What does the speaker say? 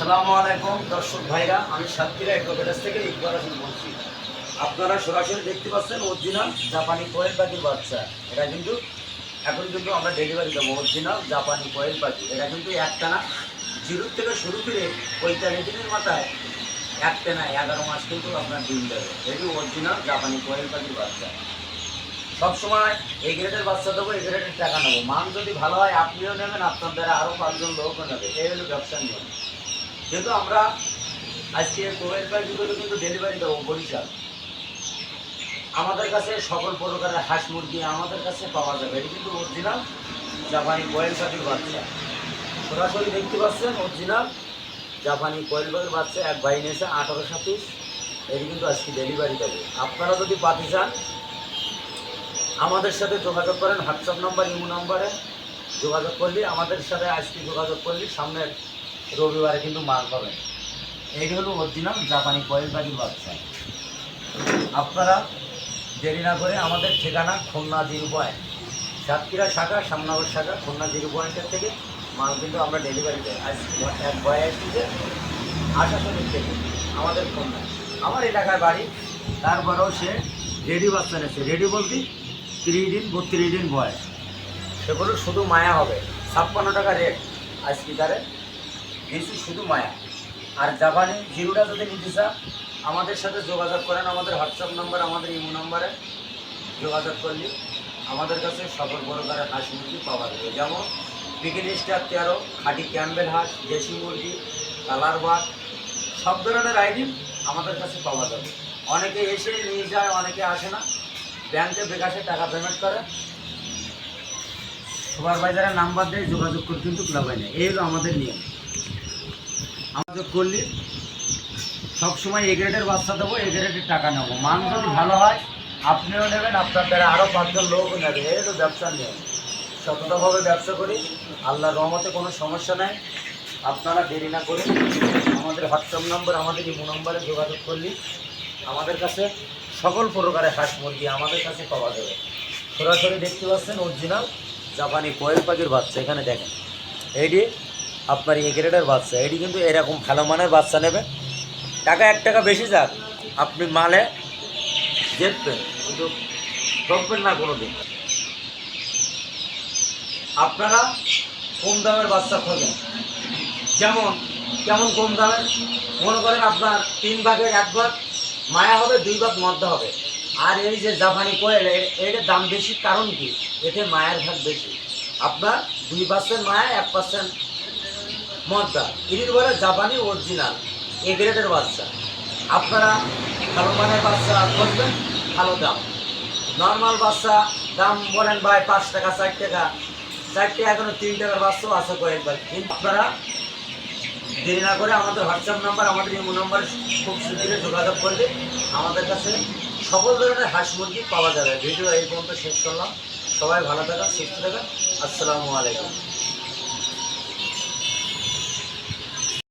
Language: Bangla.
আসসালামু আলাইকুম, দর্শক ভাইরা, আমি সাতক্ষীরা এগ্রোভেটাস থেকে ইকবাল হাসান বলছি। আপনারা সরাসরি দেখতে পাচ্ছেন অরিজিনাল জাপানি কোয়েল পাখির বাচ্চা। এটা কিন্তু, এখন কিন্তু আমরা ডেলিভারি দেবো। অরিজিনাল জাপানি কোয়েল পাখি। এটা কিন্তু একটা না জিরো থেকে শুরু করে পঁয়তাল্লিশ দিনের মাথায় একটা না এগারো মাস কিন্তু আপনার ডিম দেবে। এটি অরিজিনাল জাপানি কোয়েল পাখির বাচ্চা। সবসময় এই গ্রেডের বাচ্চা দেবো, এই গ্রেডের টাকা নেব। মান যদি ভালো হয়, আপনিও নেবেন, আপনার দ্বারা আরও পাঁচজন লোকও নেবে। এই হলো ব্যবসার নিয়ম। যেহেতু আমরা আজকে কোয়েল পাখিগুলো কিন্তু ডেলিভারি দেবো, বরিশাল। আমাদের কাছে সকল প্রকারের হাঁস মুরগি আমাদের কাছে পাওয়া যাবে। এটি কিন্তু অরিজিনাল জাপানি কোয়েল পাখির বাচ্চা। সরাসরি দেখতে পাচ্ছেন অরিজিনাল জাপানি কোয়েল পাখির বাচ্চা, এক ভাই নিয়েছে আঠারোশো পিস। এটি কিন্তু আজকে ডেলিভারি দেবো। আপনারা যদি পাতি চান, আমাদের সাথে যোগাযোগ করেন, হোয়াটসঅ্যাপ নাম্বার, ইমো নাম্বারে যোগাযোগ করলে, আমাদের সাথে আজকে যোগাযোগ করলে সামনের রবিবারে কিন্তু মাল পাবেন এইটি হলো অরিজিনাল জাপানি কোয়েল পাখির বাচ্চা আপনারা দেরি না করে আমাদের ঠিকানা খুলনা জিরো পয়েন্ট। সাতক্ষীরা শাখা সামনগর শাখা, খুলনা জিরো পয়েন্টের থেকে মাল কিন্তু আমরা ডেলিভারি দেয় এক ভয় আসছে আশাশনির থেকে, আমাদের খুলনা। আমার এলাকায় বাড়ি, তারপরেও সে রেডি বাচ্চা নিচ্ছে রেডি বলতে তিরিশ দিন, বত্রিশ দিন বয়স। সেগুলো শুধু মায়া হবে। ছাপ্পান্ন টাকা রেট আজকে তারে দিয়েছি শুধু মায়া। আর জাপানি জিরোটা যদি নিতে আমাদের সাথে যোগাযোগ করেন। আমাদের হোয়াটসঅ্যাপ নাম্বার, আমাদের ইমো নাম্বারে যোগাযোগ করলে আমাদের কাছে সকল প্রকারের হাঁস মুরগি পাওয়া যাবে। যেমন পিকিন স্টার তেরো, খাঁটি ক্যাম্বেল হাঁস, দেশি মুরগি, কালার বাগ সব ধরনের আইটেম আমাদের কাছে পাওয়া যাবে। অনেকে এসে নিয়ে যায়, অনেকে আসে না। ব্যাংকে বিকাশে টাকা পেমেন্ট করে। সুপারভাইজারের নাম্বার দিয়ে যোগাযোগ করে কিন্তু লাগাই না। এই হলো আমাদের নিয়ম। আমাদের করলে। সবসময় এ গ্রেডের বাচ্চা দেবো এ গ্রেডের টাকা নেব। মান যদি ভালো হয়, আপনিও নেবেন, আপনার দ্বারা আরও পাঁচজন লোকও নেবে। এই হলো ব্যবসার নিয়ম সততাভাবে ব্যবসা করি। আল্লাহর রহমতে কোনো সমস্যা নাই। আপনারা দেরি না করে আমাদের হোয়াটসঅ্যাপ নম্বর, আমাদের ইমো নম্বরে যোগাযোগ করলে আমাদের কাছে সকল প্রকারের হাঁস মুরগি আমাদের কাছে পাওয়া যাবে। সরাসরি দেখতে পাচ্ছেন অরিজিনাল জাপানি কোয়েল পাখির বাচ্চা। এখানে দেখেন। এইটি আপনার এ গ্রেডের বাচ্চা, এটি কিন্তু এরকম ভালো মানের বাচ্চা নেবে। টাকা এক টাকা বেশি যাক, আপনি মালে জিতবেন কিন্তু ঠকবেন না কোনো দিন আপনারা কম দামের বাচ্চা খোঁজেন। যেমন, কেমন কম দামের মনে করেন আপনার তিন ভাগের এক ভাগ মায়া হবে, দুই ভাগ মদ্দা হবে। আর এই যে জাপানি কোয়েল এ- এটার দাম বেশি কারণ কি? এতে মায়ের ভাগ বেশি। আপনার দুই পার্সেন্ট মায়া, এক পার্সেন্ট মদ্দা এটির বলে জাপানি অরিজিনাল এ গ্রেডের বাচ্চা। আপনারা ভালো মানের বাচ্চা খুঁজবেন, ভালো দাম। নর্মাল বাচ্চা, দাম বলেন ভাই পাঁচ টাকা চার টাকা। চারটে এখনও তিন টাকার বাচ্চাও আছে কয়েকবার। কিন্তু আপনারা দেরি না করে আমাদের হোয়াটসঅ্যাপ নাম্বার আমাদের ইমো নাম্বারে খুব শীঘ্রই যোগাযোগ করলে আমাদের কাছে সকল ধরনের হাঁস মুরগি পাওয়া যাবে। ভিডিও এই পর্যন্ত শেষ করলাম। সবাই ভালো থাকা সুস্থ থাকা আসসালামু আলাইকুম।